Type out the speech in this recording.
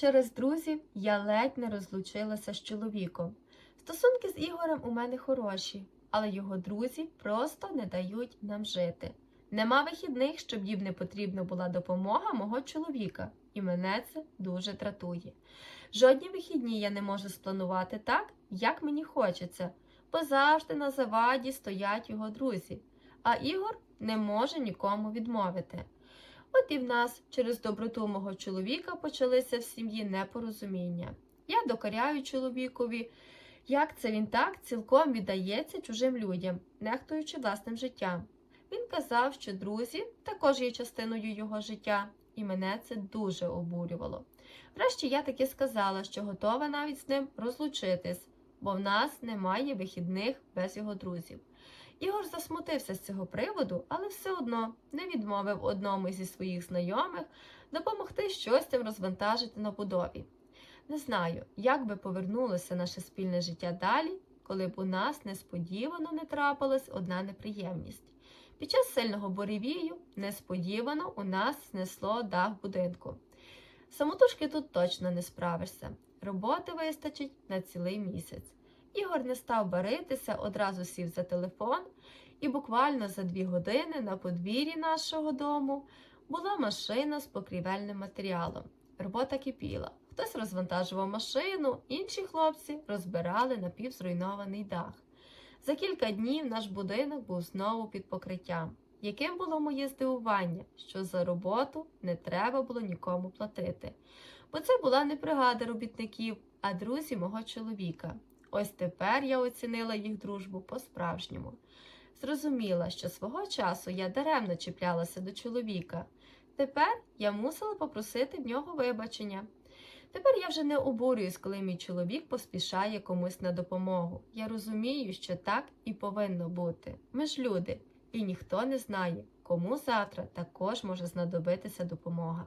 Через друзів я ледь не розлучилася з чоловіком. Стосунки з Ігорем у мене хороші, але його друзі просто не дають нам жити. Нема вихідних, щоб їм не потрібна була допомога мого чоловіка, і мене це дуже дратує. Жодні вихідні я не можу спланувати так, як мені хочеться, бо завжди на заваді стоять його друзі, а Ігор не може нікому відмовити. От і в нас через доброту мого чоловіка почалися в сім'ї непорозуміння. Я докоряю чоловікові, як це він так цілком віддається чужим людям, нехтуючи власним життям. Він казав, що друзі також є частиною його життя, і мене це дуже обурювало. Врешті я таки сказала, що готова навіть з ним розлучитись, бо в нас немає вихідних без його друзів. Ігор засмутився з цього приводу, але все одно не відмовив одному зі своїх знайомих допомогти щось там розвантажити на будові. Не знаю, як би повернулося наше спільне життя далі, коли б у нас несподівано не трапилась одна неприємність. Під час сильного буревію несподівано у нас знесло дах будинку. Самотужки тут точно не справишся. Роботи вистачить на цілий місяць. Ігор не став баритися, одразу сів за телефон, і буквально за дві години на подвір'ї нашого дому була машина з покрівельним матеріалом. Робота кипіла. Хтось розвантажував машину, інші хлопці розбирали напівзруйнований дах. За кілька днів наш будинок був знову під покриттям. Яким було моє здивування, що за роботу не треба було нікому платити. Бо це була не бригада робітників, а друзі мого чоловіка. Ось тепер я оцінила їх дружбу по-справжньому. Зрозуміла, що свого часу я даремно чіплялася до чоловіка. Тепер я мусила попросити в нього вибачення. Тепер я вже не обурююсь, коли мій чоловік поспішає комусь на допомогу. Я розумію, що так і повинно бути. Ми ж люди, і ніхто не знає, кому завтра також може знадобитися допомога.